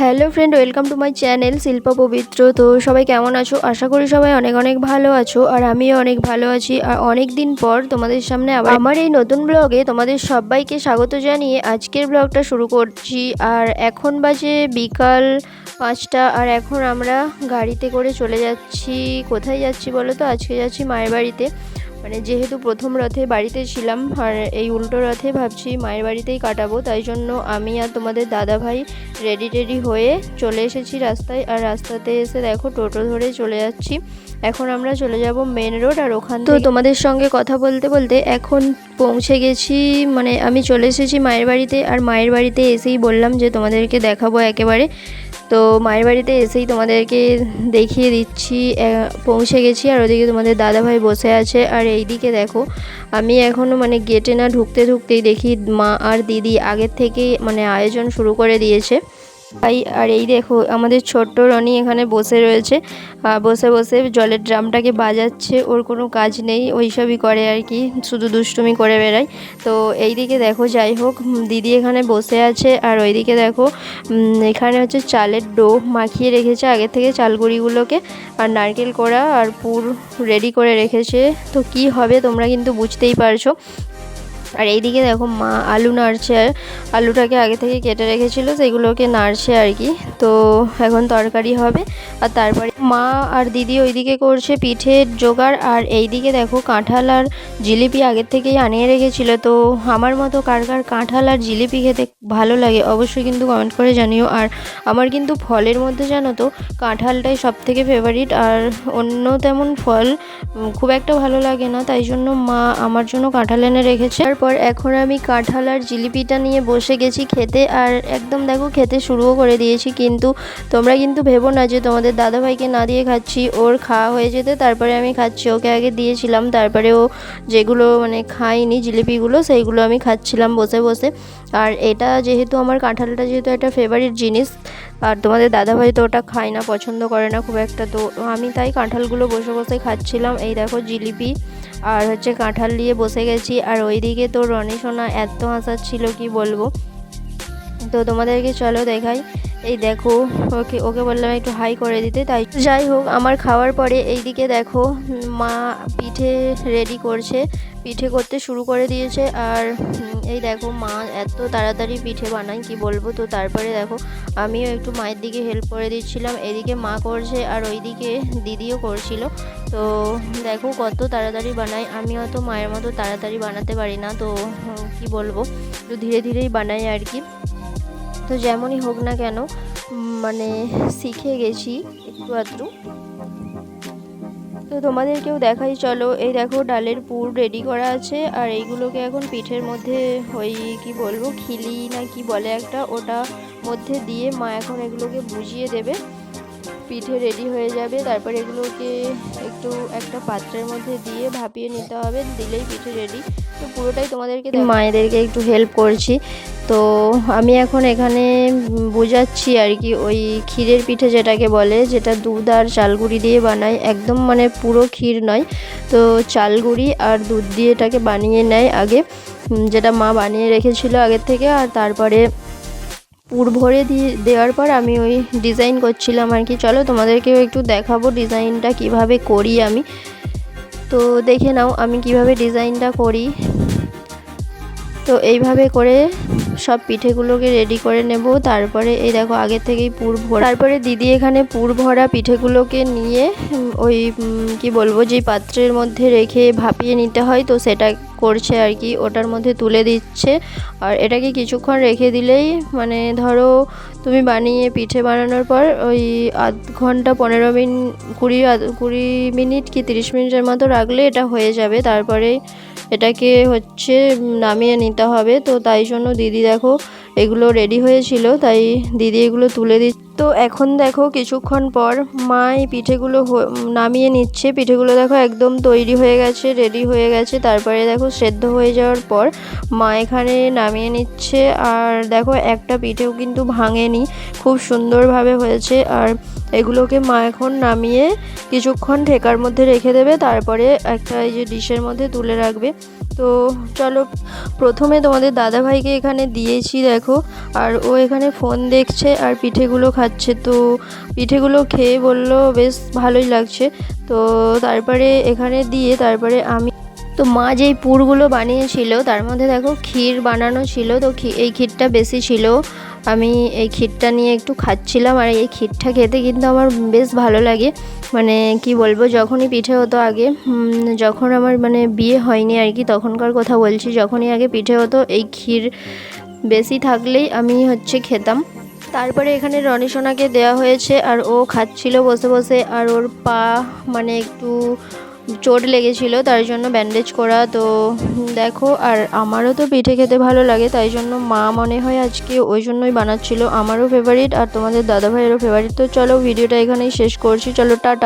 Hello friend welcome to my channel Shilpa Pabitra. তো সবাই কেমন আছো? আশা করি সবাই অনেক অনেক ভালো আছো আর আমিও অনেক ভালো আছি। আর অনেক দিন পর তোমাদের সামনে আবার আমার এই নতুন ব্লগে তোমাদের সবাইকে স্বাগত জানিয়ে আজকের ব্লগটা শুরু করছি। আর এখন বাজে বিকাল পাঁচটা আর এখন আমরা গাড়িতে করে চলে যাচ্ছি। কোথায় যাচ্ছি বলো তো? আজকে যাচ্ছি মায়ের বাড়িতে। মানে যেহেতু প্রথম রথে বাড়িতে ছিলাম আর এই উল্টো রথে ভাবছি মায়ের বাড়িতেই কাটাবো তাই জন্য আমি আর তোমাদের দাদা ভাই রেডি টেডি হয়ে চলে এসেছি রাস্তায়। আর রাস্তাতে এসে দেখো টোটো ধরে চলে যাচ্ছি। এখন আমরা চলে যাব মেন রোড আর ওখান তো তোমাদের সঙ্গে কথা বলতে বলতে এখন পৌঁছে গেছি মানে আমি চলে এসেছি মায়ের বাড়িতে। আর মায়ের বাড়িতে এসেই বললাম যে তোমাদেরকে দেখাবো একেবারে। তো মায়ের বাড়িতে এসেই তোমাদেরকে দেখিয়ে দিচ্ছি পৌঁছে গেছি আর ওদিকে তোমাদের দাদাভাই বসে আছে। আর এইদিকে দেখো, আমি এখনও মানে গেটে না ঢুকতে ঢুকতেই দেখি মা আর দিদি আগের থেকেই মানে আয়োজন শুরু করে দিয়েছে। তাই, আর এই দেখো, আমাদের ছোট্ট রনি এখানে বসে রয়েছে। বসে বসে জলের ড্রামটাকে বাজাচ্ছে, ওর কোনো কাজ নেই ওইসবই করে আর কি, শুধু দুষ্টুমি করে বেড়ায়। তো এই দিকে দেখো, যাই হোক দিদি এখানে বসে আছে, আর ওইদিকে দেখো এখানে হচ্ছে চালের ডো মাখিয়ে রেখেছে আগে থেকে চালগুড়িগুলোকে, আর নারকেল করা আর পুর রেডি করে রেখেছে। তো কি হবে তোমরা কিন্তু বুঝতেই পারছ। আর এইদিকে দেখো মা আলু নাড়ছে, আর আলুটাকে আগে থেকে কেটে রেখেছিল, সেগুলোকে নাড়ছে আর কি। তো এখন তরকারি হবে, আর তারপরে মা আর দিদি ওইদিকে করছে পিঠের জোগাড়, আর এইদিকে দেখো কাঁঠাল আর জিলিপি আগের থেকেই আনিয়ে রেখেছিল। তো আমার মতো কার কার কাঁঠাল আর জিলিপি খেতে ভালো লাগে, অবশ্যই কিন্তু কমেন্ট করে জানিও। আর আমার কিন্তু ফলের মধ্যে জানো তো, কাঁঠালটাই সব থেকে ফেভারিট আর অন্য তেমন ফল খুব একটা ভালো লাগে না। তাই জন্য মা আমার জন্য কাঁঠাল এনে রেখেছে। তারপর এখন আমি কাঁঠাল আর জিলিপিটা নিয়ে বসে গেছি খেতে আর একদম দেখো খেতে শুরুও করে দিয়েছি কিন্তু তোমরা কিন্তু ভেবো না যে তোমাদের দাদাভাইকে না দিয়ে খাচ্ছি, ওর খাওয়া হয়ে যেতে তারপরে আমি খাচ্ছি। ওকে আগে দিয়েছিলাম, তারপরে ও যেগুলো মানে খাইনি জিলিপিগুলো সেইগুলো আমি খাচ্ছিলাম বসে বসে। আর এটা যেহেতু আমার কাঁঠালটা যেহেতু একটা ফেভারিট জিনিস, আর তোমাদের দাদাভাই তো ওটা খায় না, পছন্দ করে না খুব একটা, তো আমি তাই কাঁঠালগুলো বসে বসে খাচ্ছিলাম। এই দেখো জিলিপি আর হচ্ছে কাঁঠাল নিয়ে বসে গেছি। আর ওইদিকে তো রনি সোনা এত হাসাচ্ছিল, কি বলব? তো তোমাদেরকে চলো দেখাই। এই দেখো, ওকে ওকে বললাম একটু হাই করে দিতে, তাই যাই হোক, আমার খাওয়ার পরে এইদিকে দেখো, মা পিঠে রেডি করছে, পিঠে করতে শুরু করে দিয়েছে, আর এই দেখো, মা এত তাড়াতাড়ি পিঠে বানায়, কি বলব? তো তারপরে দেখো, আমিও একটু মায়ের দিকে হেল্প করে দিচ্ছিলাম, এদিকে মা করছে, আর ওইদিকে দিদিও করছিল। তো দেখো, কত তাড়াতাড়ি বানাই আমি হয়তো মায়ের মতো তাড়াতাড়ি বানাতে পারি না, তো কি বলব? একটু ধীরে ধীরেই বানাই আর কি। তো যেমনই হোক না কেন মানে শিখে গেছি একটু আধটু। তো তোমাদেরকেও দেখাই, চলো। এই দেখো, ডালের পুর রেডি করা আছে। আর এইগুলোকে এখন পিঠের মধ্যে ওই, কি বলব, খিলি না কি বলে একটা, ওটা মধ্যে দিয়ে মা এখন এগুলোকে বুঝিয়ে দেবে। পিঠে রেডি হয়ে যাবে। তারপর এগুলোকে একটু একটা পাত্রের মধ্যে দিয়ে ভাপিয়ে নিতে হবে। দিলেই পিঠে রেডি তো পুরোটাই তোমাদেরকে মায়েদেরকে একটু হেল্প করছি। তো আমি এখন এখানে বোঝাচ্ছি আর কি, ওই ক্ষীরের পিঠে যেটাকে বলে, যেটা দুধ আর চালগুড়ি দিয়ে বানায়, একদম মানে পুরো ক্ষীর নয়। তো চালগুড়ি আর দুধ দিয়ে এটাকে বানিয়ে নেয় আগে যেটা মা বানিয়ে রেখেছিল আগের থেকে, আর তারপরে পুর ভরে দিয়ে, দেওয়ার পর আমি ওই ডিজাইন করছিলাম আর কি। চলো তোমাদেরকেও একটু দেখাবো ডিজাইনটা কীভাবে করি আমি। তো দেখে নাও আমি কীভাবে ডিজাইনটা করি। তো এইভাবে করে সব পিঠেগুলোকে রেডি করে নেব। তারপরে এই দেখো, আগে থেকেই পুর ভরা। তারপরে দিদি এখানে পুর ভরা পিঠেগুলোকে নিয়ে ওই কি বলব যে পাত্রের মধ্যে রেখে ভাপিয়ে নিতে হয়, তো সেটা করছে আর কি, ওটার মধ্যে তুলে দিচ্ছে। আর এটাকে কিছুক্ষণ রেখে দিলেই মানে ধরো তুমি বানিয়ে পিঠে বানানোর পর ওই আধ ঘণ্টা, পনেরো মিনিট কুড়ি কুড়ি মিনিট কি তিরিশ মিনিটের মতো রাখলে এটা হয়ে যাবে। তারপরে এটাকে হচ্ছে নামিয়ে নিতে হবে। তো তাই জন্য দিদি দেখো এগুলো রেডি হয়েছিল, তাই দিদি এগুলো তুলে দিচ্ছে তো এখন দেখো কিছুক্ষণ পর মা এই পিঠেগুলো নামিয়ে নিচ্ছে। পিঠেগুলো দেখো একদম তৈরি হয়ে গেছে রেডি হয়ে গেছে। তারপরে দেখো সেদ্ধ হয়ে যাওয়ার পর মা এখানে নামিয়ে নিচ্ছে। আর দেখো একটা পিঠেও কিন্তু ভাঙেনি, খুব সুন্দরভাবে হয়েছে। আর এগুলোকে মা এখন নামিয়ে কিছুক্ষণ ঠেকার মধ্যে রেখে দেবে। তারপরে একটা এই যে ডিশের মধ্যে তুলে রাখবে। তো চলো, প্রথমে তোমাদের দাদাভাইকে এখানে দিয়েছি, দেখো। আর ও এখানে ফোন দেখছে আর পিঠেগুলো খাচ্ছে। তো পিঠেগুলো খেয়ে বলল, বেশ, ভালোই লাগছে। তো তারপরে এখানে দিয়ে তারপরে আমি, তো মা যেই পুরগুলো বানিয়েছিল, তার মধ্যে দেখো ক্ষীর বানানো ছিল, তো এই ক্ষীরটা বেশি ছিল। আমি এই ক্ষীরটা নিয়ে একটু খাচ্ছিলাম আর এই ক্ষীরটা খেতে কিন্তু আমার বেশ ভালো লাগে। মানে কি বলব, যখনই পিঠে হতো আগে যখন আমার মানে বিয়ে হয়নি আর কি, তখনকার কথা বলছি, যখনই আগে পিঠে হতো, এই ক্ষীর বেশি থাকলেই আমি হচ্ছে খেতাম। তারপরে এখানে রনি সোনাকে দেওয়া হয়েছে আর ও খাচ্ছিল বসে বসে, আর ওর পা মানে একটু চোট লেগেছিল, তার জন্য ব্যান্ডেজ করা। তো দেখো, আর আমারও তো পিঠে খেতে ভালো লাগে, তাই জন্য মা মনে হয় আজকে ওই জন্যই বানাচ্ছিল। আমারও ফেভারিট আর তোমাদের দাদাভাইয়েরও ফেভারিট তো চলো ভিডিওটা এখানেই শেষ করছি। চলো, টাটা।